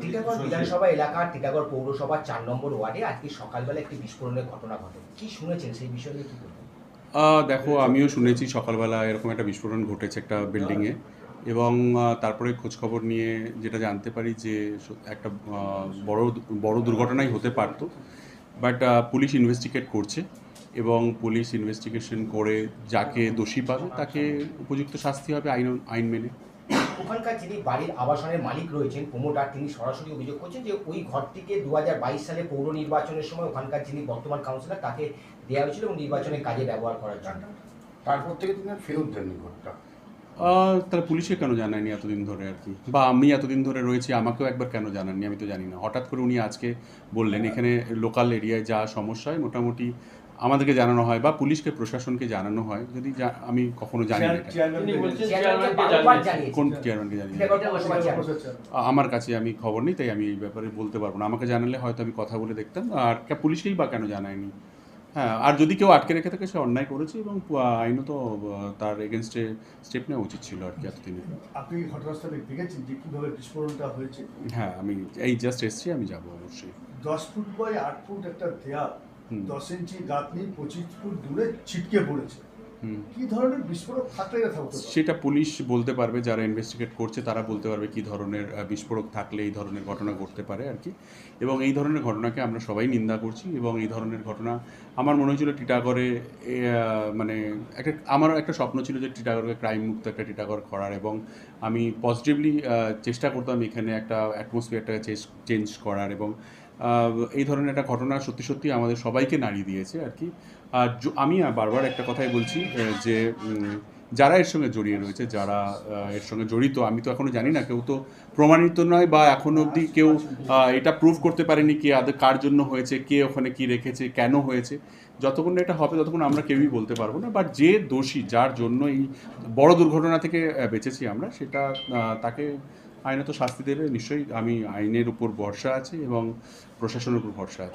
টিটাগড় বিধানসভা এলাকার টিটাগড় পৌরসভার চার নম্বর ওয়ার্ডে আজকে সকালবেলা একটি বিস্ফোরণের ঘটনা ঘটে। কি শুনেছেন সেই বিষয়ে কি বলবেন? দেখো আমিও শুনেছি সকালবেলা এরকম একটা বিস্ফোরণ ঘটেছে একটা বিল্ডিংয়ে এবং তারপরে খোঁজখবর নিয়ে যেটা জানতে পারি যে একটা বড় বড় দুর্ঘটনাই হতে পারতো। বাট পুলিশ ইনভেস্টিগেট করছে এবং পুলিশ ইনভেস্টিগেশন করে যাকে দোষী পাবে তাকে উপযুক্ত শাস্তি হবে আইন আইন মেনে। ওখানকার যিনি বাড়ির আবাসনের মালিক রয়েছেন প্রমোটার তিনি সরাসরি অভিযোগ করছেন যে ওই ঘরটিকে দু হাজার বাইশ সালে পৌর নির্বাচনের সময় ওখানকার যিনি বর্তমান কাউন্সিলর তাকে দেওয়া হয়েছিল এবং নির্বাচনের কাজে ব্যবহার করার জন্য। তারপর থেকে তিনি ফেরত দেননি ঘরটা। তাহলে পুলিশে কেন জানায়নি এতদিন ধরে আর কি? বা আমি এতদিন ধরে রয়েছি আমাকেও একবার কেন জানাননি? আমি তো জানি না। হঠাৎ করে উনি আজকে বললেন এখানে লোকাল এরিয়ায় যা সমস্যা হয় মোটামুটি আমাদেরকে জানানো হয় বা পুলিশকে প্রশাসনকে জানানো হয়। যদি আমি কখনো জানি। কোন চেয়ারম্যানকে জানি আমার কাছে আমি খবর নেই তাই আমি এই ব্যাপারে বলতে পারব না। আমাকে জানালে হয়তো আমি কথা বলে দেখতাম। আর কে- পুলিশকেই বা কেন জানায়নি? হ্যাঁ আর যদি কেউ আটকে রেখে থাকে সে অন্যায় করেছে এবং আইনত আহ, তার এগেনস্টে স্টেপ নেওয়া উচিত ছিল আর কি এতদিনে। আপনি ঘটনাস্থলে দেখেছেন যে কীভাবে বিস্ফোরণটা হয়েছে? হ্যাঁ আমি এই জাস্ট এসছি আমি যাব অবশ্যই। দশ ফুট বাই আট ফুট একটা হুম। দশ ইঞ্চি গাত নিয়ে পঁচিশ ফুট দূরে ছিটকে পড়েছে। কি ধরনের বিস্ফোরক থাকলে সেটা পুলিশ বলতে পারবে যারা ইনভেস্টিগেট করছে তারা বলতে পারবে কি ধরনের বিস্ফোরক থাকলে এই ধরনের ঘটনা ঘটতে পারে আর কি। এবং এই ধরনের ঘটনাকে আমরা সবাই নিন্দা করছি এবং এই ধরনের ঘটনা আমার মনে হয়েছিল টিটাগড়ে মানে একটা আমারও একটা স্বপ্ন ছিল যে টিটাগড়কে ক্রাইম মুক্ত একটা টিটাগড় করার এবং আমি পজিটিভলি চেষ্টা করতাম এখানে একটা অ্যাটমসফিয়ারটাকে চেঞ্জ করার এবং এই ধরনের একটা ঘটনা সত্যি সত্যি আমাদের সবাইকে নাড়িয়ে দিয়েছে আর কি। আর আমি বারবার একটা কথাই বলছি যে যারা এর সঙ্গে জড়িয়ে রয়েছে, যারা এর সঙ্গে জড়িত, আমি তো এখনও জানি না, কেউ তো প্রমাণিত নয় বা এখনও অবধি কেউ এটা প্রুভ করতে পারেনি কি আদৌ, কার জন্য হয়েছে, কে ওখানে কি রেখেছে, কেন হয়েছে। যতক্ষণ এটা হবে, ততক্ষণ আমরা কেউই বলতে পারব না। বাট যে দোষী, যার জন্য এই বড় দুর্ঘটনা থেকে বেঁচেছি আমরা, সেটা তাকে আইনত শাস্তি দেবে নিশ্চয়ই আমি আইনের উপর ভরসা আছে এবং প্রশাসনের উপর ভরসা আছে।